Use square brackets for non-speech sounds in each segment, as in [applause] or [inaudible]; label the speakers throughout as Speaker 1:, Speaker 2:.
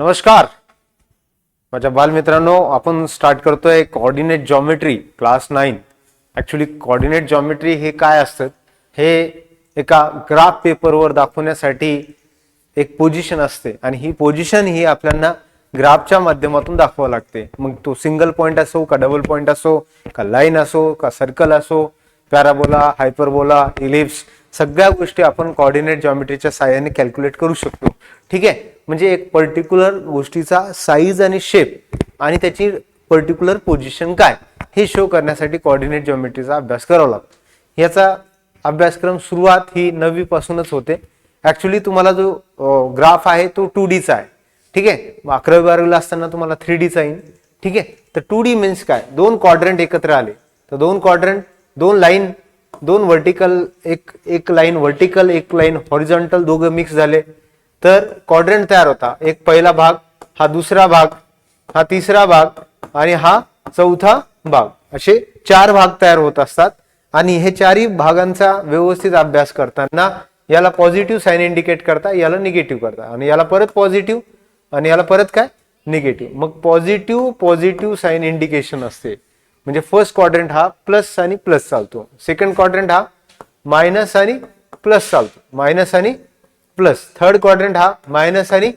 Speaker 1: नमस्कार. माझ्या बालमित्रांनो आपण स्टार्ट करतोय coordinate geometry class nine actually coordinate geometry हे काय असतं? हे एका ग्राफ पेपरवर दाखवण्यासाठी एक पोझिशन असते. आणि ही पोझिशन ही आपल्याला ग्राफच्या माध्यमातून दाखवावं लागते. मग तो सिंगल पॉईंट असो का डबल पॉईंट असो का लाईन असो का सर्कल असो पॅराबोला हायपरबोला इलिप्स सगळ्या गोष्टी आपण कॉर्डिनेट जॉमेट्रीच्या सहाय्याने कॅल्क्युलेट करू शकतो. ठीक आहे? म्हणजे एक पर्टिक्युलर गोष्टीचा साईज आणि शेप आणि त्याची पर्टिक्युलर पोझिशन काय हे शो करण्यासाठी कॉर्डिनेट जॉमेट्रीचा अभ्यास करावा लागतो. याचा अभ्यासक्रम सुरुवात ही नववीपासूनच होते. ॲक्च्युली तुम्हाला जो ग्राफ आहे तो टू डीचा आहे. ठीक आहे? अकरावी बारावीला असताना तुम्हाला थ्री डीचा येईल. ठीक आहे? तर टू डी मीन्स काय? दोन क्वाड्रंट एकत्र आले. तर दोन क्वाड्रंट दोन लाईन दोन व्हर्टिकल एक एक लाईन व्हर्टिकल एक लाईन हॉरिझॉन्टल दोघं मिक्स झाले. तर क्वाड्रंट तयार होता. एक पहिला भाग हा दुसरा भाग हा तिसरा भाग आणि हा चौथा भाग. असे चार भाग तयार होत असतात. आणि हे चारही भागांचा व्यवस्थित अभ्यास करताना याला पॉझिटिव्ह साईन इंडिकेट करता याला निगेटिव्ह करता. आणि याला परत पॉझिटिव्ह आणि याला परत काय? निगेटिव्ह मग पॉझिटिव्ह पॉझिटिव्ह साईन इंडिकेशन असते. म्हणजे फर्स्ट क्वाड्रंट हा प्लस आणि प्लस चालतो. सेकंड क्वाड्रंट हा मायनस आणि प्लस चालतो. मायनस आणि प्लस थर्ड क्वाड्रंट हा मायनस आणि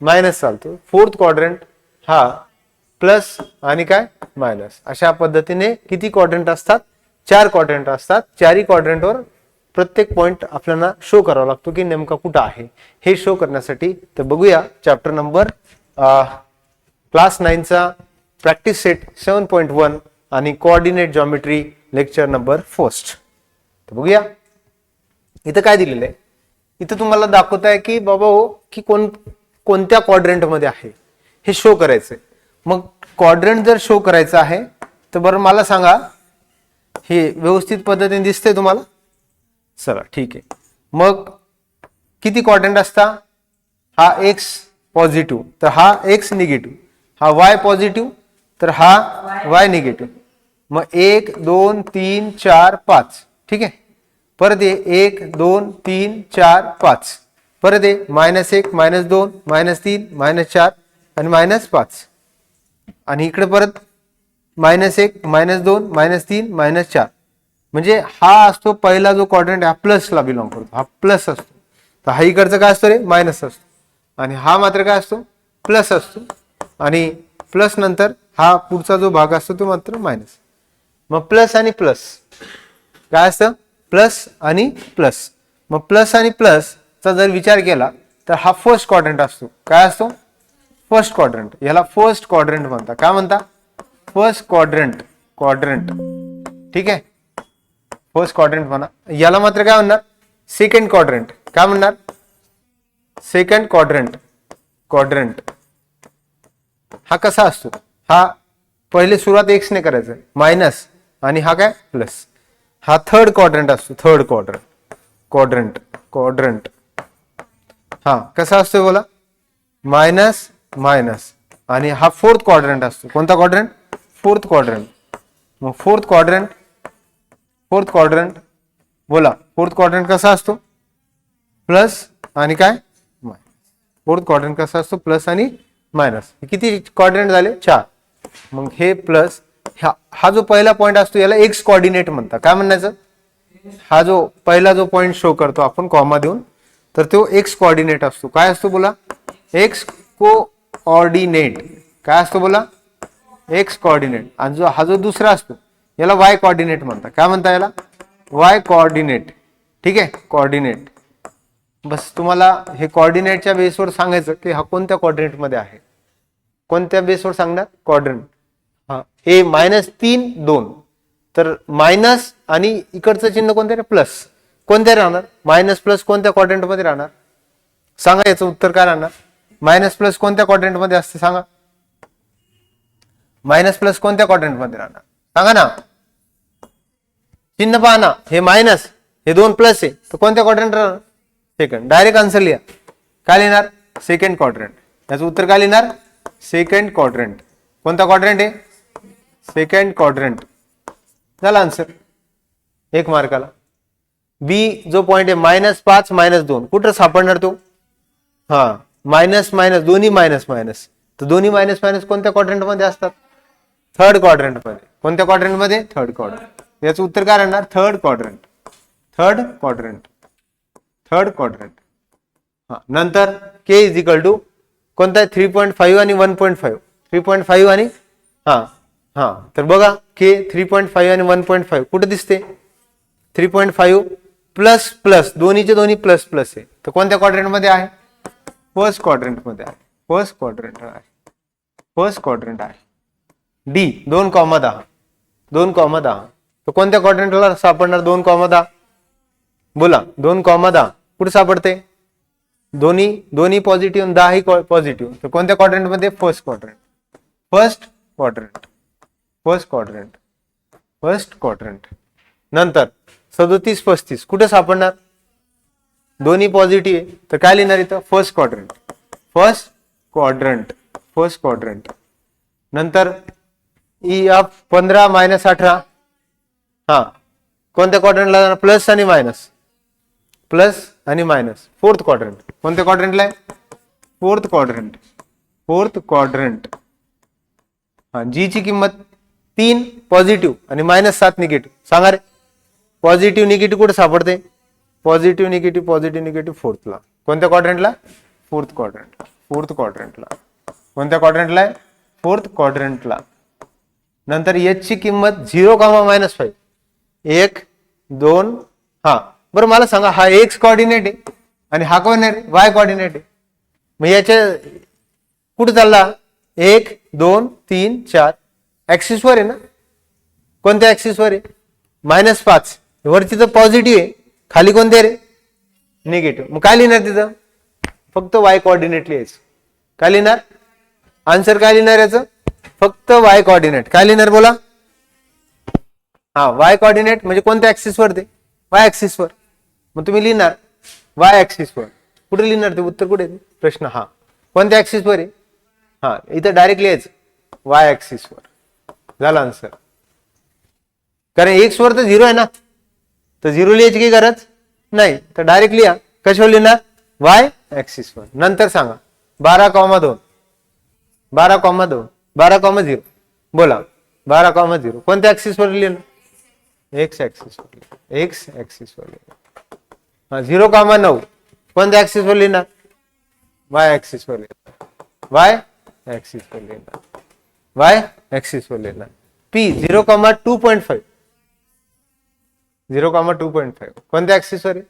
Speaker 1: मायनस चालतो. फोर्थ क्वाड्रंट हा प्लस आणि काय? मायनस. अशा पद्धतीने किती क्वाड्रंट असतात? चार क्वाड्रंट असतात. चारही क्वाड्रंटवर प्रत्येक पॉइंट आपल्याला शो करावा लागतो की नेमका कुठं आहे. हे शो करण्यासाठी तर बघूया chapter number class नाईनचा practice set seven point one आणि coordinate geometry lecture number first. तर बघूया. इथं काय दिलेलं आहे? इथं तुम्हाला दाखवत आहे की बाबा हो की कोण कोणत्या quadrant आहे? हे शो करायचं आहे मग क्वाड्रंट जर शो करायचं आहे तर बरं मला सांगा हे व्यवस्थित पद्धतीने दिसतंय तुम्हाला? चला ठीक आहे. मग किती क्वाड्रंट असता? हा एक्स पॉझिटिव्ह तर हा एक्स निगेटिव्ह हा वाय पॉझिटिव्ह तर हा वाय निगेटिव्ह मग एक दोन तीन चार पाच. ठीक आहे? परत ये एक दोन तीन चार पाच. परत ये मायनस एक मायनस दोन मायनस तीन मायनस चार आणि मायनस पाच. आणि इकडे परत मायनस एक मायनस दोन मायनस तीन मायनस चार. म्हणजे हा असतो पहिला जो कॉर्डिनेट हा प्लसला बिलॉंग करतो. हा प्लस असतो. तर हा इकडचा काय असतो रे? मायनस असतो. आणि हा मात्र काय असतो? प्लस असतो. आणि प्लस नंतर हा पुढचा जो भाग असतो तो मात्र मायनस मग प्लस आणि प्लस काय असतं? प्लस आणि प्लस. मग प्लस आणि प्लसचा जर विचार केला तर हा फर्स्ट क्वाड्रंट असतो. काय असतो? फर्स्ट क्वाड्रंट याला फर्स्ट क्वाड्रंट म्हणता काय म्हणता? फर्स्ट क्वाड्रंट क्वाड्रंट ठीक आहे? फर्स्ट क्वाड्रंट म्हणा. याला मात्र काय म्हणणार? सेकंड क्वाड्रंट काय म्हणणार? सेकंड क्वाड्रंट क्वाड्रंट हा कसा असतो? हा पहिले सुरुवात एक्सने करायचं मायनस आणि हा काय? प्लस हा थर्ड क्वाड्रंट असतो थर्ड क्वाड्रंट क्वाड्रंट क्वाड्रंट हा कसा असतो बोला? मायनस मायनस आणि हा फोर्थ क्वाड्रंट असतो. कोणता क्वाड्रंट फोर्थ क्वाड्रंट मग फोर्थ क्वाड्रंट फोर्थ क्वाड्रंट बोला फोर्थ क्वाड्रंट कसा असतो? प्लस आणि काय? फोर्थ क्वाड्रंट कसा असतो? प्लस आणि मायनस किती क्वाड्रंट झाले? चार. मग हे प्लस ह्या हा जो पहिला पॉईंट असतो याला एक्स कॉर्डिनेट म्हणतात. काय म्हणायचं? हा जो पहिला जो पॉईंट शो करतो आपण कॉमा देऊन तर तो एक्स कॉर्डिनेट असतो. काय असतो बोला? एक्स कोऑर्डिनेट काय असतो बोला? एक्स कॉर्डिनेट आणि जो हा जो दुसरा असतो याला वाय कॉर्डिनेट म्हणतात. काय म्हणता याला? वाय कॉर्डिनेट ठीक आहे? कॉर्डिनेट बस तुम्हाला हे कॉर्डिनेटच्या बेसवर सांगायचं की हा कोणत्या कॉर्डिनेटमध्ये आहे? कोणत्या बेसवर सांगणार? कॉर्डिनेट हा. हे मायनस तीन दोन. तर मायनस आणि इकडचं चिन्ह कोणत्या प्लस कोणत्या राहणार? मायनस प्लस कोणत्या quadrant मध्ये राहणार? सांगा याचं उत्तर काय राहणार? मायनस प्लस कोणत्या quadrant मध्ये असते सांगा? मायनस प्लस कोणत्या quadrant मध्ये राहणार? सांगा ना. चिन्ह पहा ना. हे मायनस हे दोन प्लस आहे. तर कोणत्या क्वाड्रंट राहणार? सेकंड डायरेक्ट आन्सर लिहा. काय लिहिणार? सेकंड क्वाड्रंट याचं उत्तर काय लिहिणार? सेकंड क्वाड्रंट कोणता क्वाड्रंट आहे? सेकंड क्वाड्रंट झाला आन्सर एक मार्काला बी जो पॉइंट आहे मायनस पाच मायनस दोन. कुठं सापडणार तो? हा मायनस मायनस दोन्ही मायनस मायनस तर दोन्ही मायनस मायनस कोणत्या क्वाड्रंटमध्ये असतात? थर्ड क्वाड्रंटमध्ये कोणत्या क्वाड्रंटमध्ये थर्ड क्वाड्रंट याचं उत्तर काय राहणार? Third quadrant third quadrant third quadrant हा नंतर के इज इक्वल टू कोणता आहे? थ्री पॉईंट फाईव्ह आणि one point five three point five आणि हा हा. तर बघा के थ्री पॉईंट फाईव्ह आणि वन पॉईंट फाईव्ह कुठे दिसते? Three point five plus plus दोन्हीचे दोन्ही प्लस प्लस आहे. तर कोणत्या क्वाड्रंटमध्ये आहे? फर्स्ट क्वाड्रंटमध्ये आहे. फर्स्ट क्वाड्रंट आहे. फर्स्ट क्वाड्रंट आहे. डी दोन कॉमा दहा. दोन कॉमा दहा. तर कोणत्या क्वाड्रंटला सापडणार दोन कॉमा दहा? बोला दोन कॉमा दहा. कुठे सापडते? दोन्ही दोन्ही पॉझिटिव्ह दहा ही पॉझिटिव्ह तर कोणत्या क्वाड्रंटमध्ये first quadrant first quadrant first quadrant first quadrant नंतर सदोतीस पस्तीस. कुठे सापडणार? दोन्ही पॉझिटिव्ह आहे. तर काय लिहिणार इथं? First quadrant first quadrant first quadrant नंतर e ई एफ पंधरा मायनस अठरा. हा. कोणत्या क्वाड्रंटला जाणार? प्लस आणि मायनस प्लस आणि मायनस फोर्थ क्वाड्रंट कोणत्या क्वाड्रंटला आहे? फोर्थ क्वाड्रंट फोर्थ क्वाड्रंट हा जी ची किंमत तीन पॉझिटिव्ह आणि मायनस सात निगेटिव्ह. सांगा रे. पॉझिटिव्ह निगेटिव्ह कुठे सापडते? पॉझिटिव्ह निगेटिव्ह पॉझिटिव्ह निगेटिव्ह फोर्थला. कोणत्या क्वाड्रंटला फोर्थ क्वाड्रंटला फोर्थ क्वाड्रंटला कोणत्या क्वाड्रंटला आहे? फोर्थ क्वाड्रंटला नंतर एच ची किंमत झिरो कामा मायनस फाईव्ह एक दोन हा. बरं मला सांगा हा एक्स कॉर्डिनेट आहे आणि हा कोण आहे वाय कॉर्डिनेट आहे. मग याच्या कुठं चालला? एक दोन तीन चार. ॲक्सिसवर आहे ना? कोणत्या ॲक्सिसवर आहे? मायनस पाच. वरती तर पॉझिटिव्ह आहे. खाली कोणते रे? निगेटिव्ह मग काय लिहिणार तिथं? फक्त वाय कॉर्डिनेट लिहायचं. काय लिहिणार? आन्सर काय लिहिणार याचं? फक्त वाय कॉर्डिनेट काय लिहिणार बोला? हा वाय कॉर्डिनेट म्हणजे कोणत्या ऍक्सिसवर ते वाय ऍक्सिसवर मग तुम्ही लिहिणार वाय ऍक्सिसवर कुठे लिहिणार ते? उत्तर कुठे प्रश्न हा. कोणत्या ऍक्सिसवर आहे? हा इथं डायरेक्ट लिहायचं. वाय ऍक्सिसवर झाला आन्सर कारण एक्स वर तर झिरो आहे ना? तर झिरो लिहायची काही गरज नाही. तर डायरेक्ट लिहा. कशावर लिहिणार? वाय ऍक्सिस वर. नंतर सांगा. बारा कॉमा दोन. बारा कॉमा दोन. बारा कॉमा झिरो बोला. बारा कॉमा झिरो कोणत्या ऍक्सिस वर लिहिणार? एक्स ऍक्सिस वर एक्स ऍक्सिस वर हा झिरो कॉमा नऊ. कोणत्या ऍक्सिस वर लिहिणार? वाय ऍक्सिस वर लिहिणार. वाय ऍक्सिस वर लिहिणार. वाय ऍक्सिस वर P zero comma two point five zero comma two point five कोणत्या ऍक्सिसवर आहे?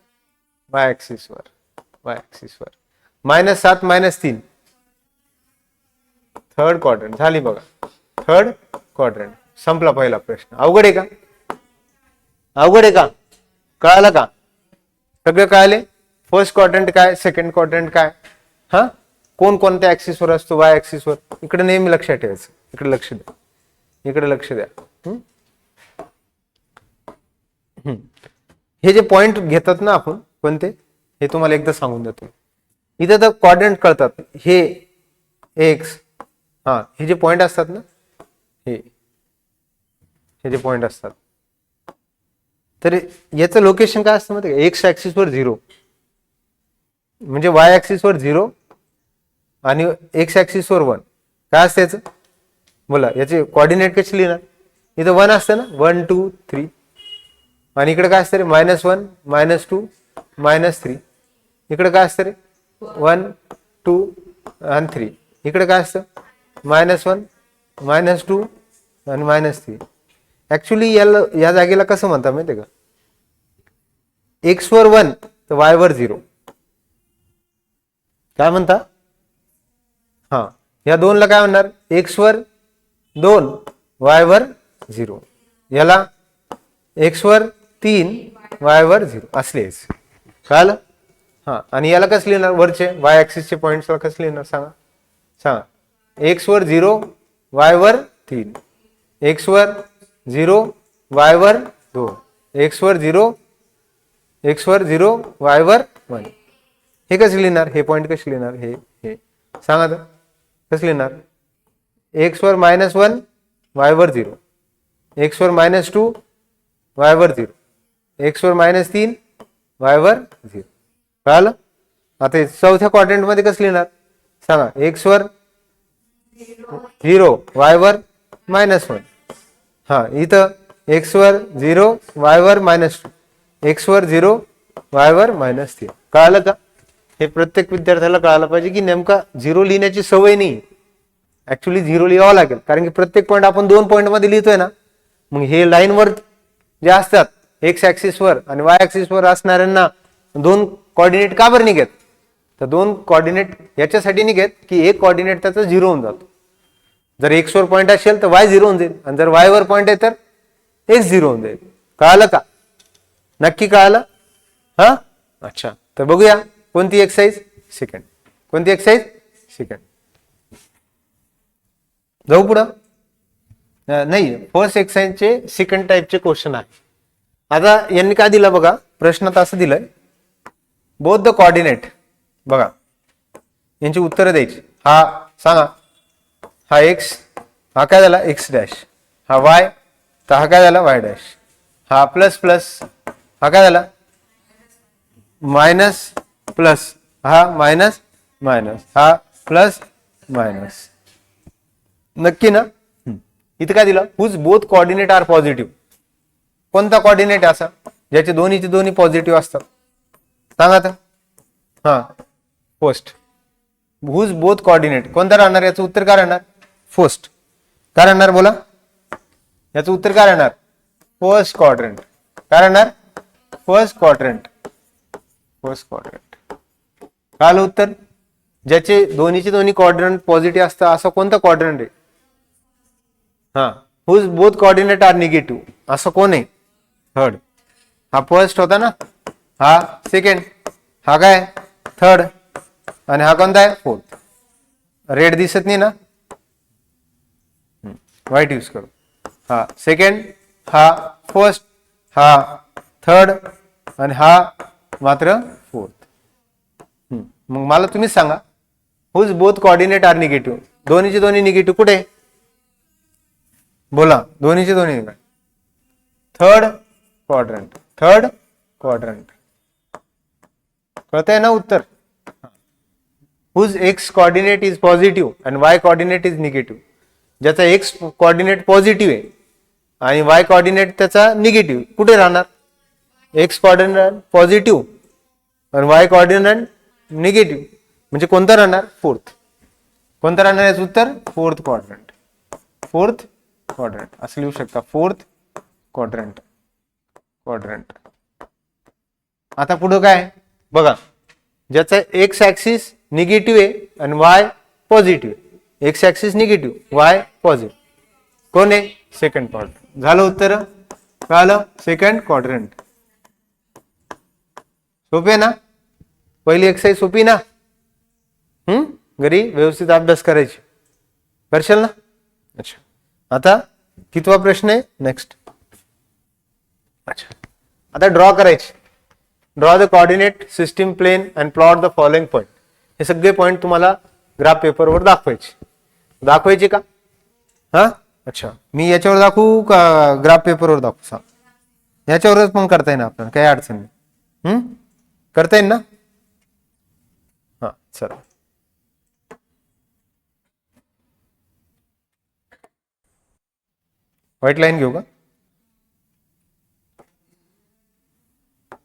Speaker 1: वाय ऍक्सिसवर वाय ऍक्सिसवर मायनस सात मायनस तीन. थर्ड क्वाड्रंट झाली बघा. थर्ड क्वाड्रंट संपला पहिला प्रश्न. अवघड आहे का? अवघड आहे का? कळालं का? सगळं कळाले? फर्स्ट क्वाड्रंट काय? सेकंड क्वाड्रंट काय? हा कोण कोणत्या ऍक्सिसवर असतो? वाय ऍक्सिसवर इकडे नेहमी लक्षात ठेवायचं. इकडे लक्ष द्या. इकडे लक्ष द्या. हम्म? हे. जे पॉइंट घेतात ना आपण कोणते? हे तुम्हाला एकदा सांगून देतो. इथे तर क्वाड्रंट कळतात. हे एक्स हा हे जे पॉइंट असतात ना हे हे जे पॉइंट असतात. तर याचं लोकेशन काय असतं माहिती एक्स ऍक्सिसवर झिरो म्हणजे वाय ऍक्सिस वर झिरो आणि एक्स ऍक्सिसवर वन काय असतं याचं? बोला याचे कॉर्डिनेट कसे लिहिणार? इथं वन असतं ना? वन टू थ्री आणि इकडे काय असतं रे? Minus one minus two minus three इकडे काय असतं रे? वन टू आणि थ्री इकडे काय असतं? मायनस वन मायनस टू आणि मायनस थ्री ॲक्च्युली याला या जागेला कसं म्हणता माहिती का? एक्स वर वन तर वाय वर झिरो काय म्हणता? हा. या दोनला काय म्हणणार? एक्स वर दोन वायवर झिरो. याला एक्सवर तीन वायवर झिरो. असलेच कळालं? हां आणि याला कसं लिहिणार? वरचे वाय ॲक्सिसचे पॉईंट्सला कसं लिहिणार? सांगा. सांगा. एक्सवर झिरो वायवर तीन. एक्सवर झिरो वायवर दोन. एक्सवर झिरो एक्सवर झिरो वायवर वन हे कसं लिहिणार? हे पॉईंट कसे लिहिणार? हे हे. सांगा तर कसं लिहिणार? एक्स वर मायनस वन वाय वर झिरो एक्स वर मायनस टू वाय वर झिरो एक्स वर मायनस तीन वाय वर झिरो कळालं? आता चौथ्या क्वाड्रंटमध्ये कसं लिहिणार? सांगा. एक्स वर झिरो वाय वर मायनस वन हा इथं एक्स वर झिरो वाय वर मायनस टू एक्स वर झिरो वाय वर मायनस थ्री कळालं का? हे प्रत्येक विद्यार्थ्याला कळालं पाहिजे की नेमका झिरो लिहिण्याची सवय नाही ऍक्च्युली झिरो लिहावं लागेल. कारण की प्रत्येक पॉईंट आपण दोन पॉईंटमध्ये लिहितोय ना मग हे लाईनवर जे असतात एक्स ऍक्सिसवर आणि वाय ऍक्सिसवर असणाऱ्यांना दोन कॉर्डिनेट का बरं निघेत? तर दोन कॉर्डिनेट याच्यासाठी निघेत की एक कॉर्डिनेट त्याचा झिरो होऊन जातो. जर एक्स वर पॉईंट असेल तर वाय झिरो होऊन जाईल. आणि जर वाय वर पॉईंट आहे तर एक्स झिरो होऊन जाईल. कळालं का? नक्की कळालं? हा? अच्छा. तर बघूया कोणती एक्सरसाइज सेकंड कोणती एक्सरसाइज सेकंड जाऊ पुढं. नाही फर्स्ट एक्सरसाइजचे सेकंड टाईपचे क्वेश्चन आहे. आता यांनी काय दिलं बघा? प्रश्नात असं दिलंय. बोथ द कॉर्डिनेट बघा. यांची उत्तरं द्यायची. हा सांगा. हा एक्स हा काय झाला? एक्स डॅश हा वाय तर हा काय झाला? वाय डॅश हा प्लस प्लस हा काय झाला? मायनस प्लस हा मायनस मायनस हा प्लस मायनस नक्की ना. इथं काय दिलं? Whose both coordinate are positive कोणता कॉर्डिनेट असा? ज्याचे दोन्हीचे दोन्ही पॉझिटिव्ह असतात. सांगा तर हा. फर्स्ट हुज बोथ कॉर्डिनेट कोणता राहणार? याचं उत्तर काय राहणार? फर्स्ट काय राहणार बोला? याचं उत्तर काय राहणार? फर्स्ट क्वाड्रंट काय राहणार? फर्स्ट क्वाड्रंट फर्स्ट क्वाड्रंट काय आलं उत्तर? ज्याचे दोन्हीचे दोन्ही क्वाड्रंट पॉझिटिव्ह असतं असं कोणतं क्वाड्रंट आहे? हा. Whose both coordinate are negative असं कोण आहे? थर्ड हा फर्स्ट होता ना? हा. सेकंड हा काय? थर्ड आणि हा कोणता आहे? फोर्थ रेड दिसत नाही ना? व्हाईट यूज करू. हा. सेकंड हा. फर्स्ट हा. थर्ड आणि हा मात्र फोर्थ मग मला तुम्हीच सांगा. Whose both coordinate are negative दोन्हीचे दोन्ही निगेटिव्ह कुठे? बोला दोन्हीचे दोन्ही थर्ड क्वाड्रंट थर्ड क्वाड्रंट आहे ना उत्तर? Whose x coordinate is positive and y coordinate is negative ज्याचा एक्स कॉर्डिनेट पॉझिटिव्ह आहे आणि वाय कॉर्डिनेट त्याचा निगेटिव्ह कुठे राहणार? एक्स कॉर्डिनेट पॉझिटिव्ह आणि वाय कॉर्डिनेट निगेटिव्ह म्हणजे कोणता राहणार? फोर्थ कोणता राहणार याचं उत्तर? फोर्थ क्वाड्रंट फोर्थ क्वाड्रंट असं लिहू शकता. फोर्थ क्वाड्रंट क्वाड्रंट आता पुढं काय? बघा. ज्याचा एक्स ऍक्सिस निगेटिव्ह आहे आणि y positive x axis negative y positive कोण आहे? सेकंड क्वाड्रंट झालं उत्तर? कळालं? सेकंड क्वाड्रंट सोपे आहे ना? पहिली एक्सरसाइज सोपी ना? हम्म? घरी व्यवस्थित अभ्यास करायची. करशाल ना? अच्छा. आता कितवा प्रश्न आहे? नेक्स्ट अच्छा आता ड्रॉ करायचे. Draw the coordinate system plane and plot the following point हे सगळे पॉईंट तुम्हाला ग्राफ पेपरवर दाखवायचे. दाखवायचे का? हा? अच्छा. मी याच्यावर दाखवू का ग्राफ पेपरवर दाखवू? सांग. याच्यावरच पण करता येईल आपल्याला. काही अडचण नाही. करता येईल ना? हा चला. व्हाईट लाईन घेऊ का?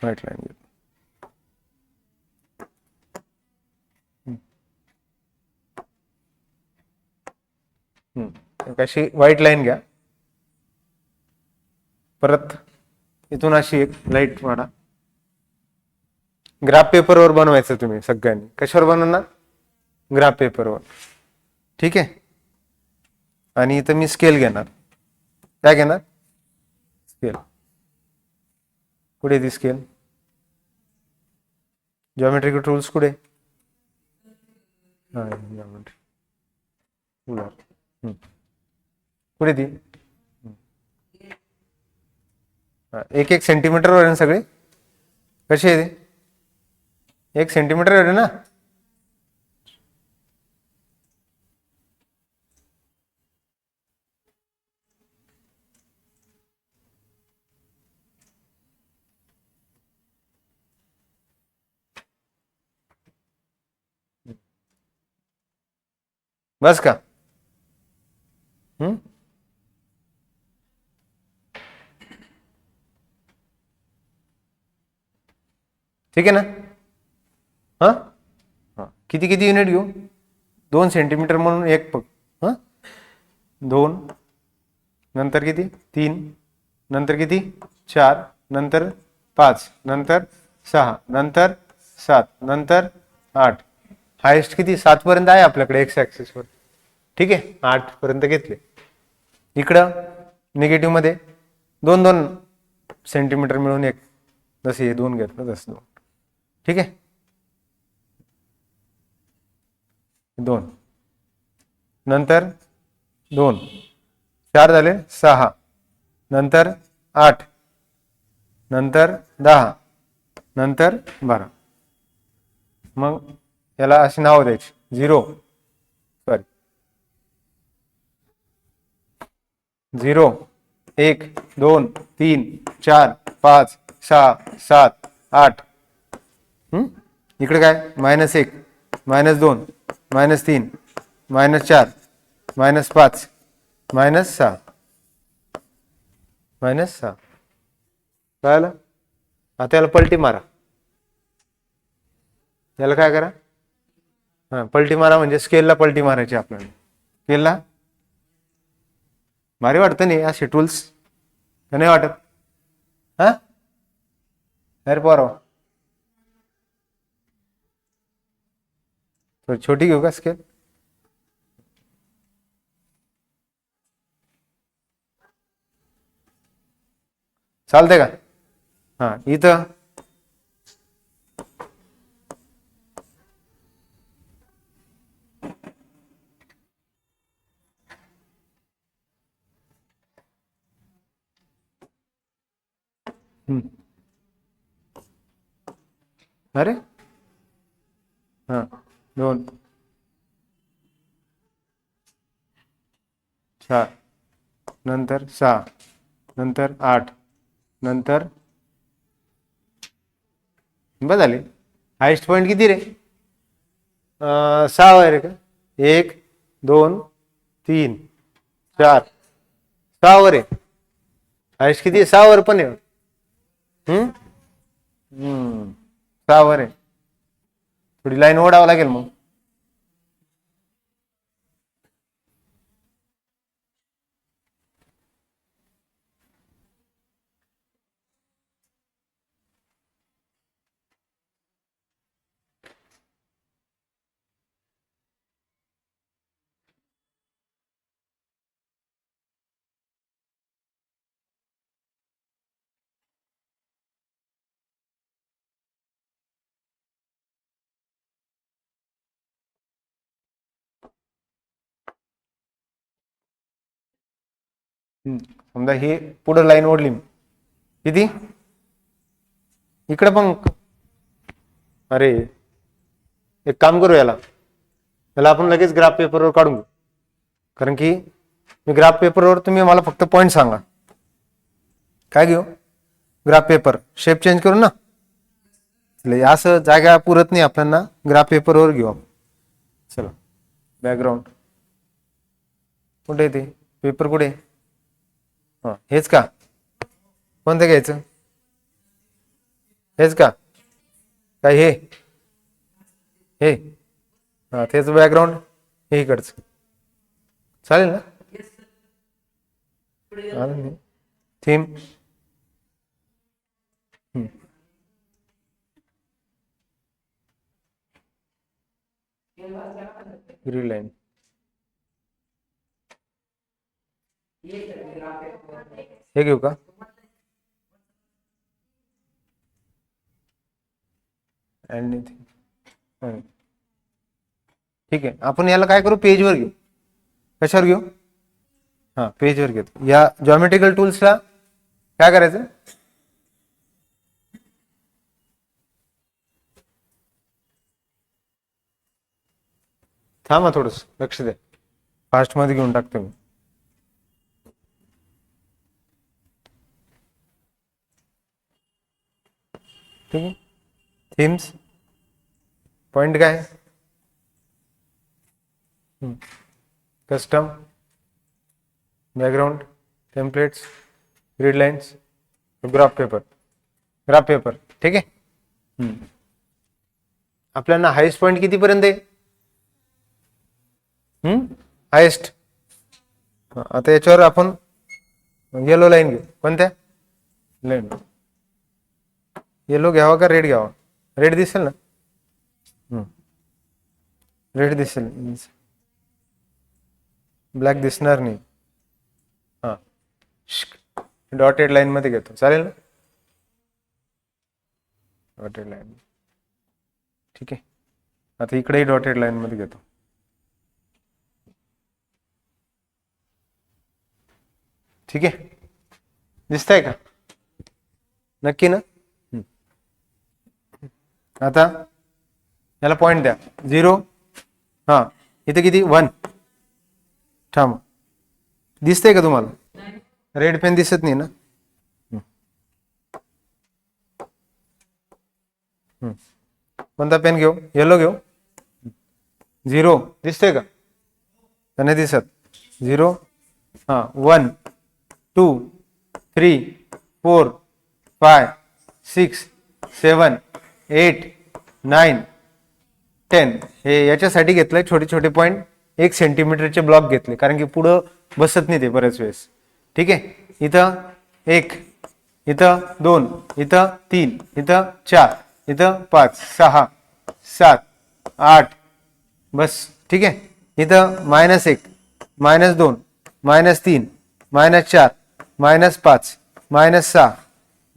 Speaker 1: व्हाईट लाईन घेऊ. अशी व्हाईट लाईन घ्या. परत इथून अशी एक लाइट वाढा. ग्राफ पेपरवर बनवायचं तुम्ही सगळ्यांनी. कशावर बनवणार? ग्राफ पेपरवर ठीक आहे? आणि इथं मी स्केल घेणार. काय घेणार? स्केल कुठे ती स्केल जॉमेट्रिक टूल्स कुठे? हा जॉमेट्री रुलर कुठे ती? एक एक सेंटीमीटरवर आहे ना सगळे? कसे आहे ते? एक सेंटीमीटर आहे ना? बस का। हम्म? ठीक आहे ना? हाँ? हाँ। किती किती युनिट घेऊ? दोन सेंटीमीटर म्हणून एक पग हाँ? दोन. नंतर किती? तीन. नंतर किती? चार. नंतर पाच. नंतर सहा. नंतर सात. नंतर आठ. हायेस्ट किती? सातपर्यंत आहे आपल्याकडे एक्स ॲक्सिसवर ठीक आहे? आठपर्यंत घेतले. इकडं निगेटिव्हमध्ये दोन दोन सेंटीमीटर मिळून एक. जसे हे दोन घेतलं तसं दोन. ठीक आहे? दोन. नंतर दोन. चार झाले सहा. नंतर आठ. नंतर दहा. नंतर बारा. मग याला अशी नाव द्यायची. झिरो सॉरी झिरो एक दोन तीन चार पाच सहा सात आठ. इकडे काय? मायनस एक. मायनस दोन. मायनस तीन. मायनस चार. मायनस पाच. मायनस सहा. मायनस सहा. कळालं? आता याला पलटी मारा. याला काय करा? हा पलटी मारा म्हणजे स्केलला पलटी मारायची आपल्याला. स्केलला भारी वाटतं नाही असे टूल्स नाही वाटत? हा? अरे पोराव. छोटी घेऊ का स्केल चालतंय का? हा इथं. अरे. हा दोन. चार नंतर सहा. नंतर आठ. नंतर बस झाले हायस्ट पॉईंट किती रे? सहा वर आहे का? एक दोन तीन चार. सहा वर आहे. हायस्ट किती आहे? सहा वर पण आहे. हम्म? हम्म. आहे. थोडी लाईन ओढावं लागेल मग हम्म. समजा हे पुढं लाईन ओढली मी. किती? इकडे पण अरे एक काम करू याला. याला आपण लगेच ग्राफ पेपरवर काढून घेऊ. कारण की मी ग्राफ पेपरवर तुम्ही मला फक्त पॉईंट सांगा. काय घेऊ? ग्राफ पेपर शेप चेंज करू ना? असं जागा पुरत नाही आपल्याला. ग्राफ पेपरवर घेऊ आपण. चला. बॅकग्राऊंड कुठे ते? पेपर कुठे? आहे? हो, हेच का? कोणतं घ्यायचं? हेच का? काय हे? हे? हा तेच बॅकग्राऊंड हे इकडचं. चालेल ना? थीम ग्रीन लाईन हे घेऊ का? Anything. ठीक आहे. आपण याला काय करू? पेजवर घेऊ. कशावर घेऊ? हा पेजवर घेतो. या जॉमेट्रिकल टूल्सला काय करायचं? थांबा थोडस. लक्ष द्या. फास्टमध्ये घेऊन टाकतो मी. ठीक आहे थीम्स पॉइंट काय? Custom background templates grid lines graph paper. Graph paper ठीक आहे? आपल्याला हायेस्ट पॉईंट कितीपर्यंत आहे? हायेस्ट. आता याच्यावर आपण येलो लाईन घेऊ. कोणत्या? लाईन येलो घ्यावा का रेड घ्यावा रेड दिसेल ना? रेड दिसेल। ब्लॅक दिसणार नाही। हा। डॉटेड लाईनमध्ये घेतो। चालेल ना? डॉटेड लाईन ठीक आहे। आता इकडेही डॉटेड लाईनमध्ये घेतो। ठीक आहे? दिसतंय का? नक्की ना? आता याला पॉइंट द्या. झिरो हा. इथे किती? वन थांब. दिसतंय का तुम्हाला? रेड पेन दिसत नाही ना? हम्म. कोणता पेन घेऊ? येलो घेऊ? झिरो दिसतोय का? का नाही दिसत. झिरो हा. One two three four five six seven eight nine ten हे याच्यासाठी घेतलंय. छोटे छोटे पॉईंट एक सेंटीमीटरचे ब्लॉक घेतले. कारण की पुढं बसत नाही ते बरेच वेळेस. ठीक आहे? इथं एक इथं दोन इथं तीन इथं चार इथं पाच सहा सात आठ बस. ठीक आहे? इथं मायनस एक मायनस दोन मायनस तीन मायनस चार मायनस पाच मायनस सहा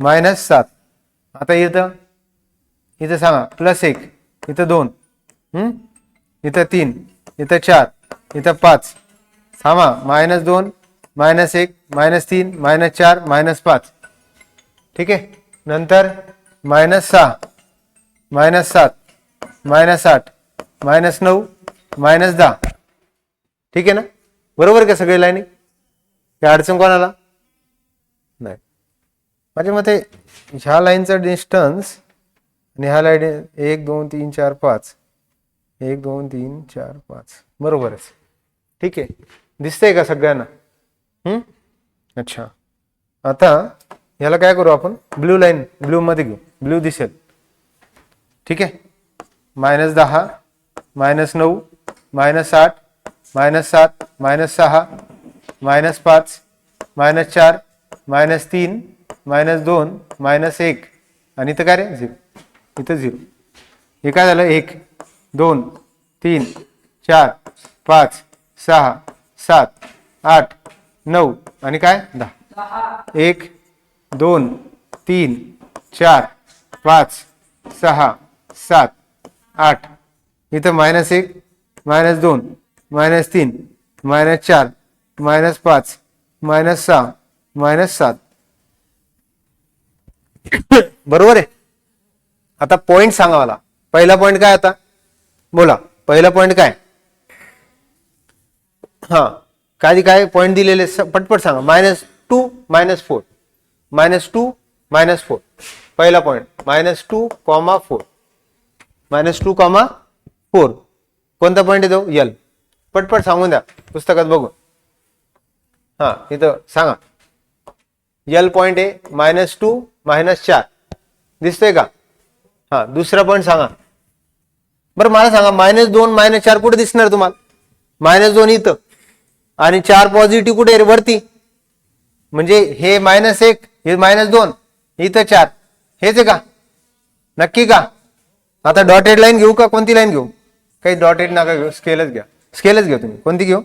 Speaker 1: मायनस सात. आता इथं इथं सांगा प्लस एक इथं दोन इथं तीन इथं चार इथं पाच. थांबा मायनस दोन मायनस एक मायनस तीन मायनस चार मायनस पाच. ठीक आहे? नंतर मायनस सहा मायनस सात मायनस आठ मायनस नऊ मायनस दहा. ठीक आहे ना? बरोबर का सगळे लाईनी काय अडचण कोणाला? नाही. माझ्या मते ह्या लाईनचा डिस्टन्स आणि ह्या एक दोन तीन चार पाच. एक दोन तीन चार पाच. बरोबरच. ठीक आहे. दिसतंय का सगळ्यांना? अच्छा. आता याला काय करू आपण? ब्ल्यू लाईन ब्ल्यू मध्ये घेऊ. ब्ल्यू दिसेल. ठीक आहे? मायनस दहा मायनस नऊ मायनस आठ मायनस सात मायनस सहा मायनस पाच मायनस चार मायनस तीन मायनस दोन मायनस एक. आणि इथं काय रे? झिरो. इथं झिरो. हे काय झालं? एक दोन तीन चार पाच सहा सात आठ नऊ आणि काय? दहा. एक दोन तीन चार पाच सहा सात आठ. इथं मायनस एक मायनस दोन मायनस तीन मायनस चार मायनस पाच मायनस सहा मायनस सात. [coughs] बरोबर आहे? आता पॉइंट सांगा मला. पहिला पॉइंट काय आता? बोला. पहिला पॉइंट काय? हा. काय काय पॉइंट दिलेले? स- पटपट सांगा. Minus two minus four minus two minus four पहिला point minus two comma four minus two comma four कोणता पॉइंट येतो? यल पटपट सांगून द्या. पुस्तकात बघू हा. इथं सांगा. यल पॉइंट आहे मायनस टू मायनस चार. दिसतंय का? हा दुसरा पॉईंट सांगा. बरं मला सांगा मायनस दोन मायनस चार कुठे दिसणार तुम्हाला? मायनस दोन इथं. आणि चार पॉझिटिव्ह कुठे आहे रे? वरती? म्हणजे हे मायनस एक हे मायनस दोन इथं चार. हेच आहे का? नक्की का? आता डॉटेड लाईन घेऊ का? कोणती लाईन घेऊ? काही डॉटेड नका घेऊ स्केलच घ्या. स्केलच घ्या तुम्ही. कोणती घेऊ?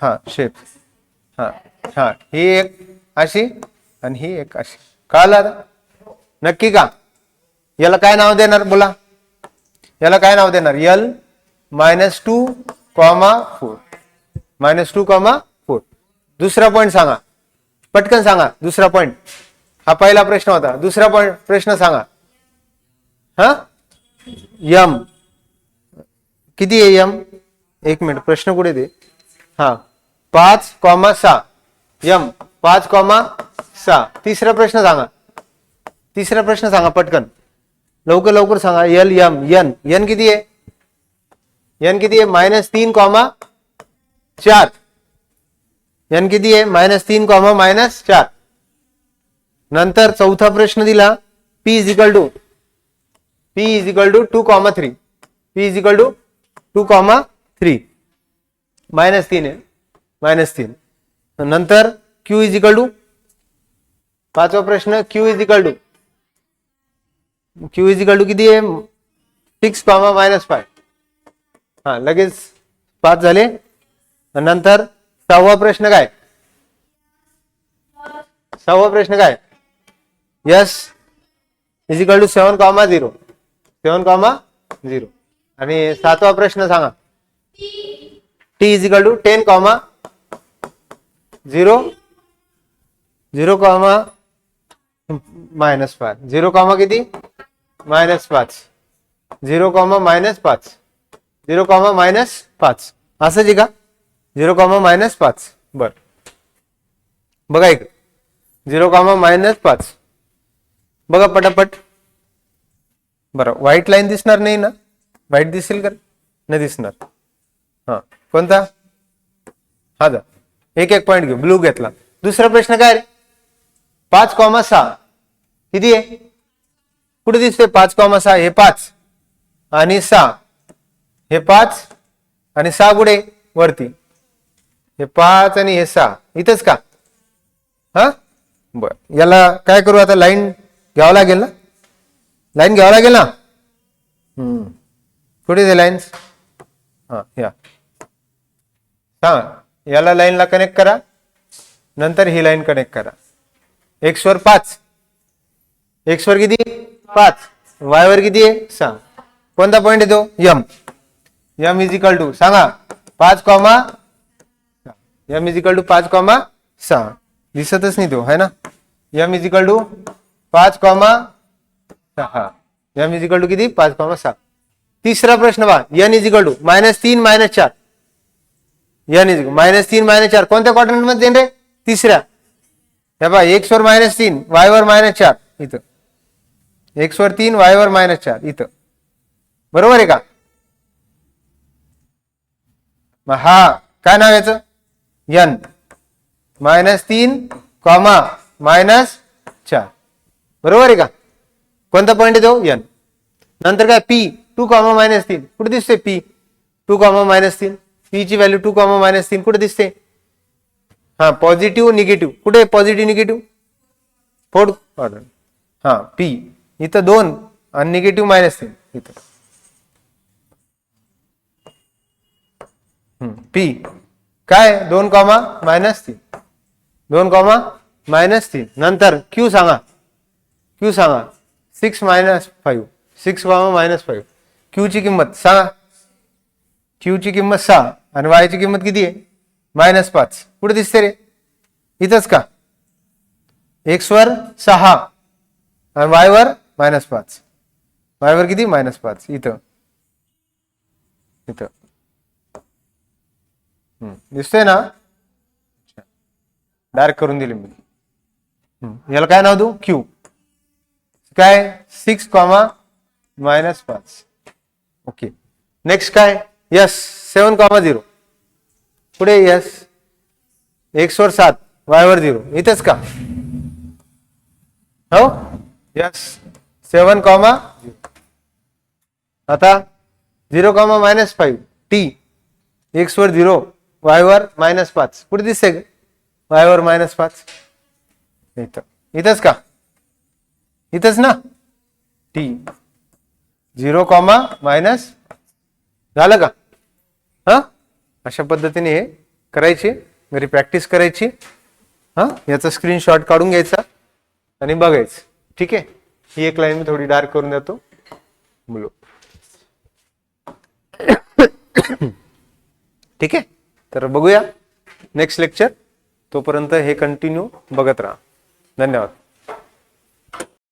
Speaker 1: हा शेप हा हा. ही एक अशी आणि ही एक अशी. कळलं आता? नक्की का? याला काय नाव देणार बोला याला काय नाव देणार? L minus two comma four. Minus two comma four. दुसरा पॉईंट सांगा. पटकन सांगा. दुसरा पॉईंट हा पहिला प्रश्न होता. दुसरा पॉईंट प्रश्न सांगा. हा? यम. किती आहे यम? एक मिनिट. प्रश्न कुठे ते हा. पाच कॉमा सहा. यम. पाच कॉमा सहा. तिसरा प्रश्न सांगा. तिसरा प्रश्न सांगा पटकन. लवकर लवकर सांगा. एल यम यन यन किती आहे? यन किती आहे? मायनस तीन कॉमा चार. एन किती आहे? मायनस तीन कॉमा मायनस चार. नंतर चौथा प्रश्न दिला. P is equal to P is equal to two comma three P is equal to two comma three minus तीन आहे. मायनस तीन. नंतर क्यू इज इक्वल टू पाचवा प्रश्न Q is equal to Q is equal to किती आहे? Six comma minus five हा लगेच पाच झाले. नंतर सहावा प्रश्न काय? सहावा प्रश्न काय? S is equal to seven comma zero seven comma zero आणि सातवा प्रश्न सांगा. T is equal to ten comma zero zero comma minus five zero comma किती? मायनस पाच. झिरो कॉमा मायनस पाच. झिरो कॉमा मायनस पाच. असंच आहे का? झिरो कॉमा मायनस पाच. बर. बघा एक झिरो कॉमा मायनस पाच. बघा पटापट. बरं व्हाईट लाईन दिसणार नाही ना? व्हाईट दिसेल का? नाही दिसणार. हा. कोणता? हा जा. एक एक पॉईंट घेऊ. ब्लू घेतला. दुसरा प्रश्न काय रे? पाच कॉमा सहा. किती आहे? कुठे दिसते पाच कॉमा सहा हे पाच. आणि सहा. हे पाच आणि सहा गुडे वरती. हे पाच आणि हे सहा. इथंच का? हा? बर. याला काय करू आता? लाईन घ्यावं लागेल ना? लाईन घ्यावं लागेल ना? हम्म. कुठे ते लाईन्स? हा या. सांगा याला लाईनला कनेक्ट करा. नंतर ही लाईन कनेक्ट करा. एक्स वर पाच. एक्स वर किती? पाच. वाय वर किती आहे? सहा. कोणता पॉइंट येतो? M M is equal to सांगा. पाच comma M is equal to पाच कॉमा सहा. दिसतच नाही तो है ना? यम इज इक्वल टू पाच कॉमा सहा. यम इज इक्वल टू किती? पाच कॉमा सहा. तिसरा प्रश्न बा N is equal to minus तीन मायनस चार. यन इज मायनस तीन मायनस चार. कोणत्या क्वार्टरमध्ये रे तिसऱ्या. हे बा एक्स वर मायनस तीन वाय वर मायनस चार. इथं. एक्स वर तीन वाय वर मायनस चार. इथं. बरोबर आहे का? मग हा काय नाव याचं? यन मायनस तीन कॉमा मायनस चार. बरोबर आहे का? कोणता पॉईंट येतो यन नंतर काय? पी टू कॉमा मायनस तीन. कुठे दिसते पी टू कॉमा मायनस तीन. पी ची व्हॅल्यू टू कॉमा मायनस तीन. कुठे दिसते हा पॉझिटिव्ह निगेटिव्ह कुठे पॉझिटिव्ह निगेटिव्ह फोर्थ ऑर्डर हा पी इथं दोन आणि निगेटिव्ह मायनस तीन. इथं. पी काय? दोन कॉमा मायनस तीन. दोन कॉमा मायनस तीन. नंतर क्यू सांगा. क्यू सांगा. Six minus five six comma minus five Q ची किंमत सांगा क्यू ची किंमत सहा. आणि वाय ची किंमत किती आहे? मायनस पाच. कुठे दिसते रे? इथंच का? एक्स वर सहा. आणि वायवर मायनस पाच. वायवर किती? मायनस पाच. इथं. इथं. दिसतोय ना? डार्क करून दिले मी. याला काय नाव देऊ? क्यू काय? सिक्स कॉमा मायनस पाच. ओके. नेक्स्ट काय? यस. Seven comma zero. पुढे यस. एक्स वर सात. वायवर झिरो. इथेच का? हो? यस. सेवन कॉमा आता zero comma minus five T. X वर झिरो वाय वर मायनस पाच. कुठे दिसते वाय वर मायनस पाच. इथं. इथंच का? इथंच ना? टी. झिरो कॉमा मायनस झालं का? हां? अशा पद्धतीने हे करायचे. घरी प्रॅक्टिस करायची. हां? याचा स्क्रीनशॉट काढून घ्यायचा आणि बघायचं. ठीक आहे? ही एक लाईन मी थोडी डार्क करून देतो. बोलो. ठीक आहे? तर बघूया. नेक्स्ट लेक्चर तोपर्यंत हे कंटिन्यू बघत राहा. धन्यवाद.